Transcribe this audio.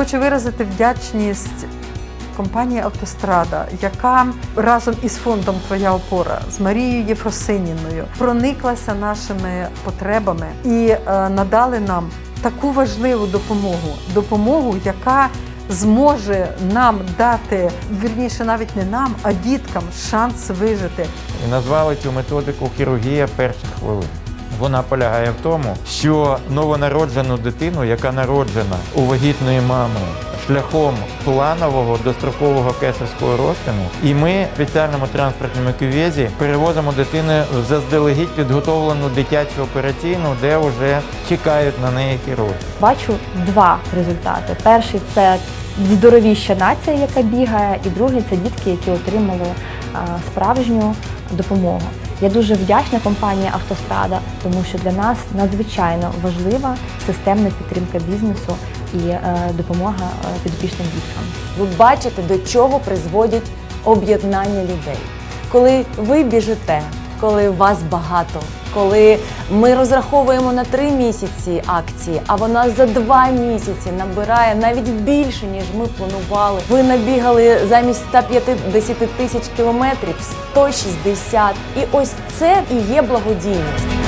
Хочу виразити вдячність компанії Автострада, яка разом із фондом Твоя опора з Марією Єфросиніною прониклася нашими потребами і е, надали нам таку важливу допомогу, допомогу, яка зможе нам дати вірніше, навіть не нам, а діткам шанс вижити. і назвали цю методику хірургія перших хвилин. Вона полягає в тому, що новонароджену дитину, яка народжена у вагітної мами шляхом планового дострокового кесарського розтину, і ми в спеціальному транспортному кювезі перевозимо дитину в заздалегідь підготовлену дитячу операційну, де вже чекають на неї хірурги. Бачу два результати. Перший це здоровіща нація, яка бігає, і другий це дітки, які отримали справжню допомогу. Я дуже вдячна компанії Автострада, тому що для нас надзвичайно важлива системна підтримка бізнесу і е, допомога е, підопічним діткам. Ви бачите, до чого призводять об'єднання людей. Коли ви біжите, коли вас багато, коли ми розраховуємо на три місяці акції, а вона за два місяці набирає навіть більше, ніж ми планували. Ви набігали замість 150 тисяч кілометрів 160. І ось це і є благодійність.